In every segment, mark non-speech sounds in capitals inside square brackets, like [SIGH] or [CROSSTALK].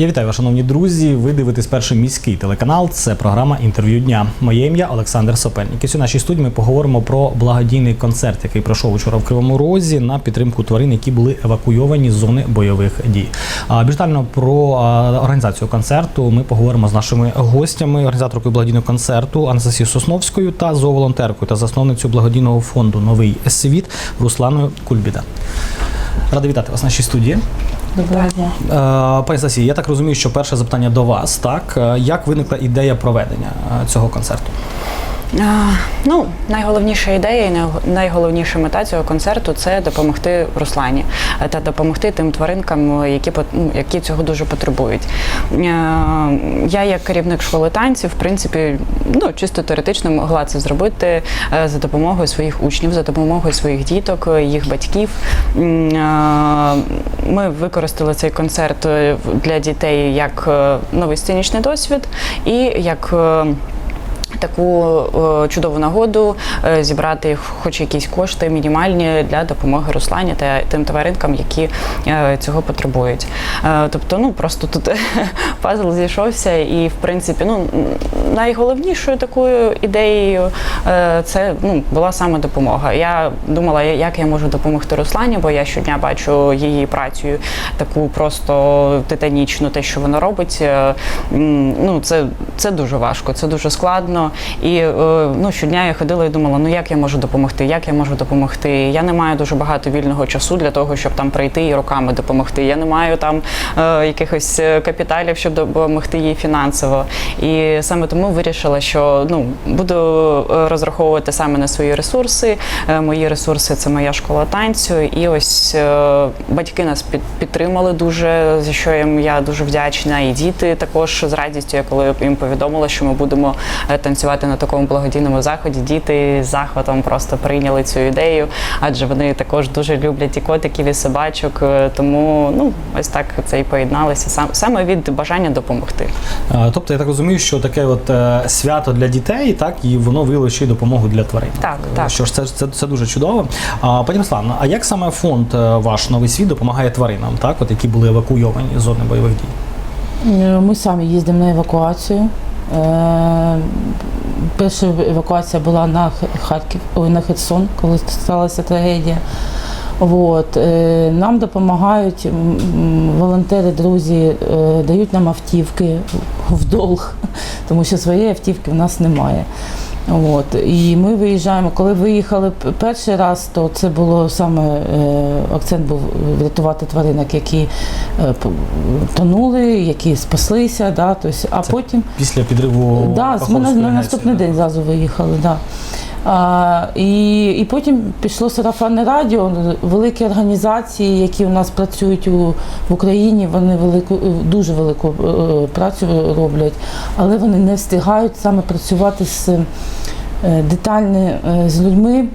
Я вітаю вас, шановні друзі. Ви дивитесь перший міський телеканал. Це програма інтерв'ю дня. Моє ім'я Олександр Сопельник. І в нашій студії ми поговоримо про благодійний концерт, який пройшов учора в Кривому Розі на підтримку тварин, які були евакуйовані з зони бойових дій. А детально про організацію концерту ми поговоримо з нашими гостями, організаторкою благодійного концерту Анастасією Сосновською та зооволонтеркою та засновницею благодійного фонду Новий світ Русланою Кульбіда. Рада вітати вас в нашій студії. Доброго дня. Е, Пані Стасі, я так розумію, що перше запитання до вас. Так Е, як виникла ідея проведення е, цього концерту? Ну, найголовніша ідея і найголовніша мета цього концерту це допомогти Руслані е, та допомогти тим тваринкам, які ну, які цього дуже потребують. Е, Я, як керівник школи танців, в принципі, ну чисто теоретично могла це зробити е, за допомогою своїх учнів, за допомогою своїх діток, їх батьків. Ми використали цей концерт для дітей як новий сценічний досвід і як. Таку е, чудову нагоду е, зібрати хоч якісь кошти мінімальні для допомоги Руслані та тим тваринкам, які е, цього потребують. Тобто, ну просто тут [LAUGHS] пазл зійшовся, і в принципі, ну найголовнішою такою ідеєю це ну була саме допомога. Я думала, як я можу допомогти Руслані, бо я щодня бачу її працю таку просто титанічну, те, що вона робить. Ну це, це дуже важко, це дуже складно. І е, ну, щодня я ходила і думала, ну як я можу допомогти, як я можу допомогти. Я не маю дуже багато вільного часу для того, щоб там прийти і руками допомогти. Я не маю там е, якихось е, капіталів, щоб допомогти їй фінансово. І саме тому вирішила, що ну буду е, розраховувати саме на свої ресурси. Е, Мої ресурси це моя школа танцю. І ось е, батьки нас під, підтримали дуже, за що їм я дуже вдячна. І діти також з радістю, коли їм повідомила, що ми будемо е, танцювати на такому благодійному заході. Діти з захватом просто прийняли цю ідею, адже вони також дуже люблять і котиків, і собачок. е, Тому ну ось так це і поєдналося сам саме від бажання допомогти. Тобто я так розумію, що таке от е, свято для дітей, так і воно виявило ще й допомогу для тварин. Так, Е, так. Що ж, це, це, це дуже чудово. А пані Руслана, а як саме фонд ваш новий світ допомагає тваринам, так, от які були евакуйовані з зони бойових дій? Ми самі їздимо на евакуацію. Е, Перша евакуація була на Харків, ой, на Херсон, коли сталася трагедія. От. е, Нам допомагають волонтери, друзі, е, дають нам автівки в долг, тому що своєї автівки в нас немає. От. І ми виїжджаємо. Коли виїхали перший раз, то це було саме е, акцент був врятувати тваринок, які е, тонули, які спаслися. Да, тобто, а Це потім Після підриву Да, ми на, на наступний день зразу виїхали. Да. А, і, і потім пішло сарафанне радіо, великі організації, які у нас працюють у, в Україні, вони велику, дуже велику е, працю роблять, але вони не встигають саме працювати з е, детально е, з людьми.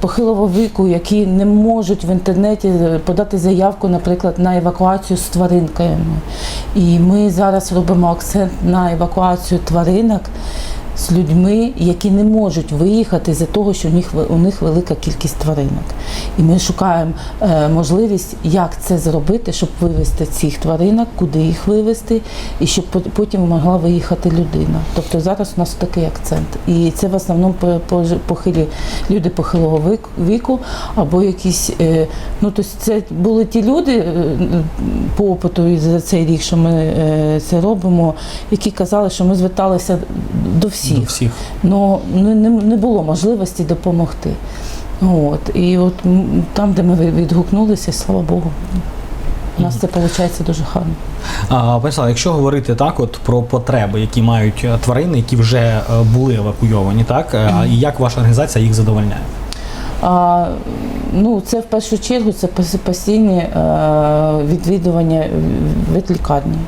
Похилого віку, які не можуть в інтернеті подати заявку, наприклад, на евакуацію з тваринками. І ми зараз робимо акцент на евакуацію тваринок з людьми, які не можуть виїхати за того, що у них у них велика кількість тваринок. І ми шукаємо е, можливість, як це зробити, щоб вивезти цих тваринок, куди їх вивезти, і щоб пот- потім могла виїхати людина. Тобто зараз у нас такий акцент. І це в основному по- по- похилі люди похилого віку або якісь. Е, ну тобто це були ті люди е, по опиту за цей рік, що ми це робимо, які казали, що ми зверталися до всіх До всіх. Ну не, не, не було можливості допомогти. От. І от там, де ми відгукнулися, слава Богу, у нас це виходить дуже гарно. А, пані якщо говорити так, от про потреби, які мають е, тварини, які вже е, були евакуйовані, так а і як ваша організація їх задовольняє? А, ну, це в першу чергу це постійні е, відвідування ветлікарні.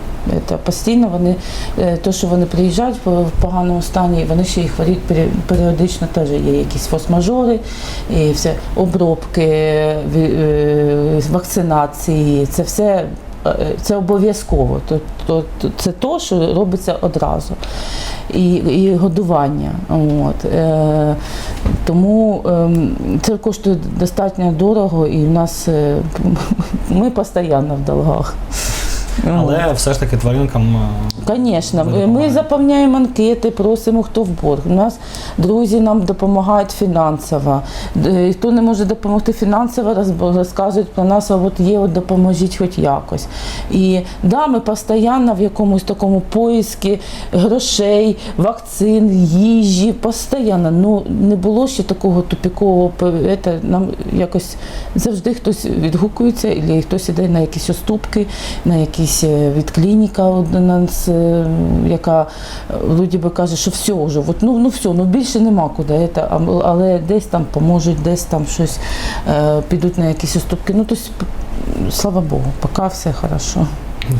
Це постійно вони, е, то, що вони приїжджають в поганому стані, вони ще їх хворіють періодично, теж є якісь фос-мажори, і все, обробки, е, вакцинації, це все. е, Це обов'язково. Тобто це то, що робиться одразу. І, і годування. От. Е, тому ем, це коштує достатньо дорого, і в нас е, [LAUGHS] ми постійно в долгах. Але все ж таки тваринкам е, Звісно, ми заповняємо анкети, просимо хто в борг. У нас друзі нам допомагають фінансово. Хто не може допомогти фінансово, розказують про нас, а от є, от допоможіть хоч якось. І да, ми постійно в якомусь такому поискі грошей, вакцин, їжі, постійно. Ну не було ще такого тупікового ете, нам якось завжди хтось відгукується, і хтось іде на якісь уступки, на якісь е, від клініка одна е, яка е, вроді би каже, що все вже, от, ну, ну все, ну більше нема куди. але десь там поможуть, десь там щось е, підуть на якісь уступки. Ну, тобто, слава Богу, поки все хорошо.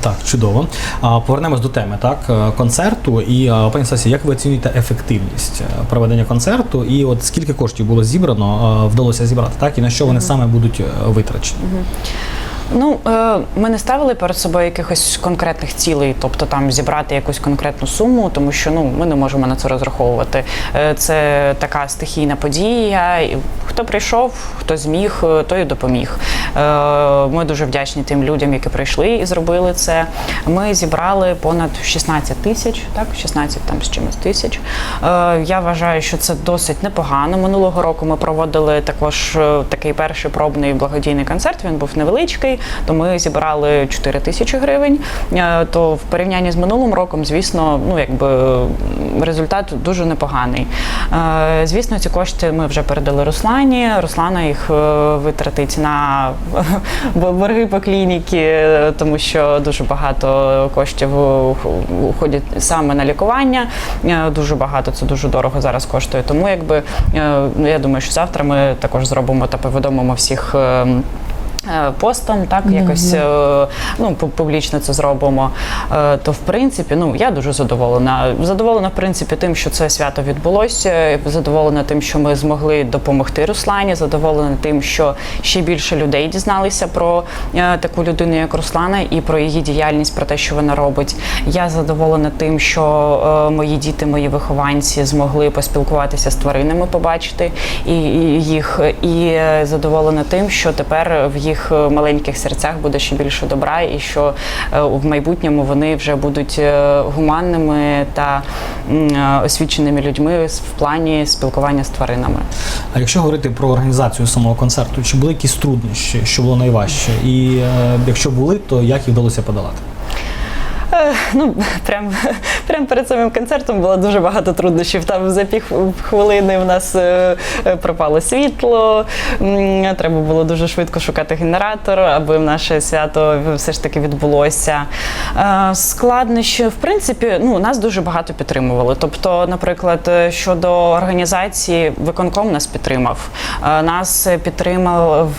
Так, чудово. А, Повернемось до теми, так, е, концерту. І пані Стасі, як ви оцінюєте ефективність е, проведення концерту? І от скільки коштів було зібрано, е, вдалося зібрати, так? І на що вони саме будуть е, витрачені? Ну, е, ми не ставили перед собою якихось конкретних цілей, тобто там зібрати якусь конкретну суму, тому що ну ми не можемо на це розраховувати. Е, Це така стихійна подія. Хто прийшов, хто зміг, е, той і допоміг. Ми дуже вдячні тим людям, які прийшли і зробили це. Ми зібрали понад 16 тисяч, так 16 там з чимось тисяч. Я вважаю, що це досить непогано. Минулого року ми проводили також такий перший пробний благодійний концерт. Він був невеличкий, то ми зібрали 4 тисячі гривень. Е, То в порівнянні з минулим роком, звісно, ну якби результат дуже непоганий. Е, Звісно, ці кошти ми вже передали Руслані. Руслана їх е, витратить на [LAUGHS] борги по клініки, тому що дуже багато коштів уходять саме на лікування. Дуже багато це дуже дорого зараз коштує. Тому якби я думаю, що завтра ми також зробимо та повідомимо всіх. Е, Постом, так якось е, ну публічно це зробимо. Е, То в принципі, ну я дуже задоволена. Задоволена, в принципі, тим, що це свято відбулося. Задоволена тим, що ми змогли допомогти Руслані. Задоволена тим, що ще більше людей дізналися про таку людину, як Руслана, і про її діяльність, про те, що вона робить. Я задоволена тим, що мої діти, мої вихованці змогли поспілкуватися з тваринами, побачити і, їх, і задоволена тим, що тепер в їх маленьких серцях буде ще більше добра, і що е, в майбутньому вони вже будуть е, гуманними та е, освіченими людьми в плані спілкування з тваринами. А якщо говорити про організацію самого концерту, чи були якісь труднощі, що було найважче? І е, якщо були, то як їх вдалося подолати? Е, Ну, прям, прям перед самим концертом було дуже багато труднощів. Там за пів хвилини в нас е, е, пропало світло. Треба було дуже швидко шукати генератор, аби наше свято все ж таки відбулося. Е, Складнощі, в принципі, ну, нас дуже багато підтримували. Тобто, наприклад, щодо організації, виконком нас підтримав. Нас підтримав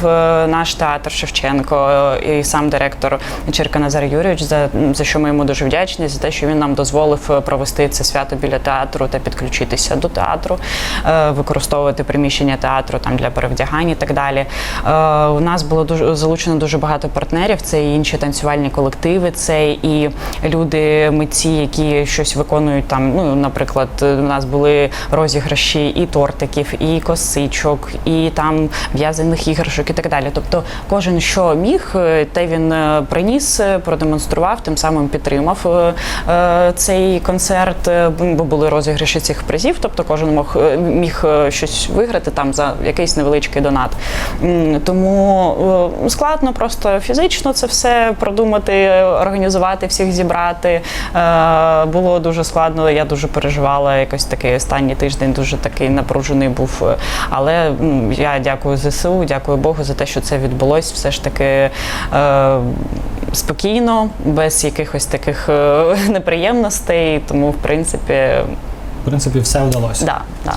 наш театр Шевченко і сам директор Черка Назар Юрійович, за, за що ми йому дуже вдячні, за те, що він нам дозволив е, провести це свято біля театру та підключитися до театру, е, використовувати приміщення театру там для перевдягань і так далі. Е, У нас було дуже залучено дуже багато партнерів. Це і інші танцювальні колективи, це і люди, митці, які щось виконують там. Ну, наприклад, у нас були розіграші і тортиків, і косичок, і там в'язаних іграшок, і так далі. Тобто, кожен що міг, те він приніс, продемонстрував, тим самим підтримав е, е, цей концерт, е, бо були розіграші цих призів. Тобто, кожен мог міг щось виграти там за якийсь невеличкий донат. Тому складно просто фізично це все продумати, організувати, всіх зібрати. Було дуже складно. Я дуже переживала. Якось такий останній тиждень дуже такий напружений був. Але я дякую ЗСУ, дякую Богу за те, що це відбулось. Все ж таки. Спокійно, без якихось таких е, [LAUGHS] неприємностей, тому в принципі, В принципі, все вдалося. да, да.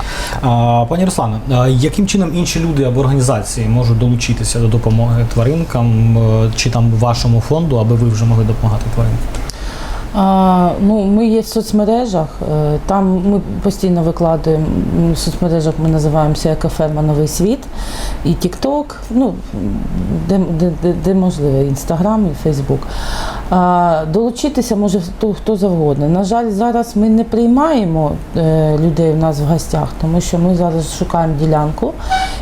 А, Пані Руслане, яким чином інші люди або організації можуть долучитися до допомоги тваринкам е, чи там вашому фонду, аби ви вже могли допомагати тваринкам? А, ну, ми є в соцмережах, е, там ми постійно викладуємо в соцмережах, ми називаємося Екоферма Новий світ і TikTok, ну, де, де, де, можливо, Інстаграм і Фейсбук. Долучитися може хто, хто завгодно. На жаль, зараз ми не приймаємо е, людей у нас в гостях, тому що ми зараз шукаємо ділянку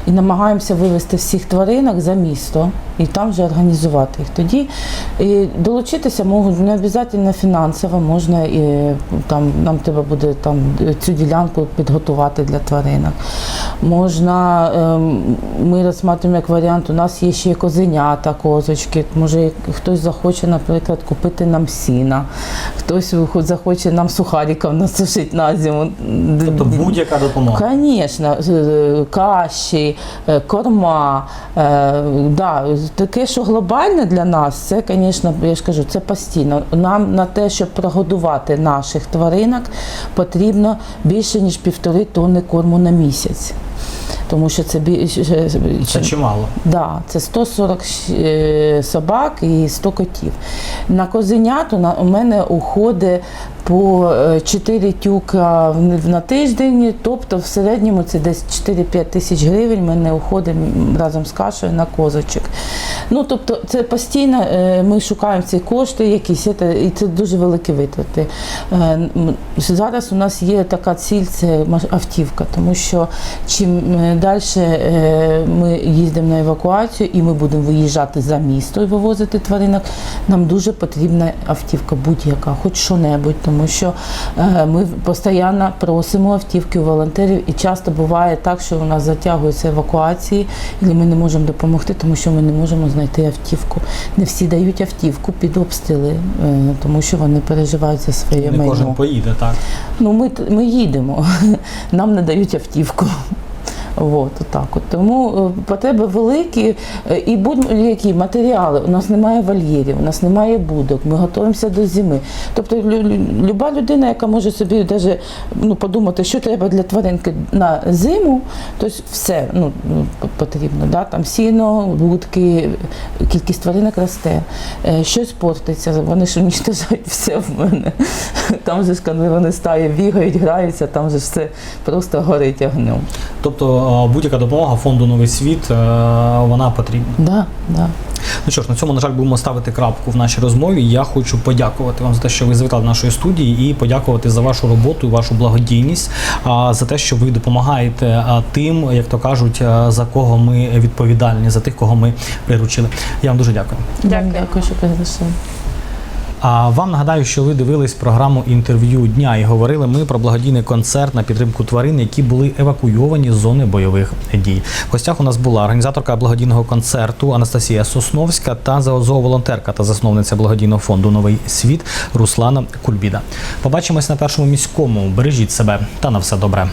і намагаємося вивести всіх тваринок за місто і там вже організувати їх. Тоді і долучитися можуть не обов'язково фінансово, можна і там нам треба буде там цю ділянку підготувати для тваринок. Можна, ем, ми розглядаємо як варіант, у нас є ще козенята, козочки. Може, хтось захоче, наприклад, купити нам сіна, хтось захоче нам сухариків насушити на зиму. Тобто будь-яка допомога. Звісно, каші, е, корма. е, Да, таке, що глобальне для нас, це, звісно, я ж кажу, це постійно. Нам на те, щоб прогодувати наших тваринок, потрібно більше ніж півтори тонни корму на місяць. Тому що це більше Це чимало. Да, це 140 е, собак і 100 котів. На козеняту на, у мене уходить по 4 тюка на тиждень, тобто в середньому це десь 4-5 тисяч гривень в мене уходить разом з кашею на козочок. Ну, тобто це постійно е, ми шукаємо ці кошти якісь, і це дуже великі витрати. Е, Зараз у нас є така ціль, це автівка, тому що чим далі ми їздимо на евакуацію і ми будемо виїжджати за місто і вивозити тваринок, нам дуже потрібна автівка будь-яка, хоч що-небудь, тому що е, ми постійно просимо автівки у волонтерів, і часто буває так, що у нас затягуються евакуації, і ми не можемо допомогти, тому що ми не можемо знайти автівку. Не всі дають автівку під обстріли, е, тому що вони переживають за своє Не майно. кожен поїде, так. Ну, ми, ми їдемо, [LAUGHS] нам не дають автівку. От, отак от. Тому е, потреби великі е, і будь-які матеріали. У нас немає вольєрів, у нас немає будок, ми готуємося до зими. Тобто лю- лю- люба людина, яка може собі даже, ну, подумати, що треба для тваринки на зиму, то все ну, ну, потрібно. Да? Там сіно, будки, кількість тваринок росте, Е, щось портиться, вони ж уничтожають все в мене. Там же ж, коли вони стаї бігають, граються, там же все просто горить огнем. Тобто будь-яка допомога фонду Новий світ е, вона потрібна. Да, да. Ну що ж, на цьому, на жаль, будемо ставити крапку в нашій розмові. Я хочу подякувати вам за те, що ви завітали до нашої студії, і подякувати за вашу роботу вашу благодійність, а, за те, що ви допомагаєте тим, як то кажуть, за кого ми відповідальні, за тих, кого ми приручили. Я вам дуже дякую. Дякую, дякую що пригласили. А вам нагадаю, що ви дивились програму інтерв'ю дня і говорили ми про благодійний концерт на підтримку тварин, які були евакуйовані з зони бойових дій. В гостях у нас була організаторка благодійного концерту Анастасія Сосновська та зооволонтерка та засновниця благодійного фонду Новий світ Руслана Кульбіда. Побачимось на першому міському. Бережіть себе та на все добре.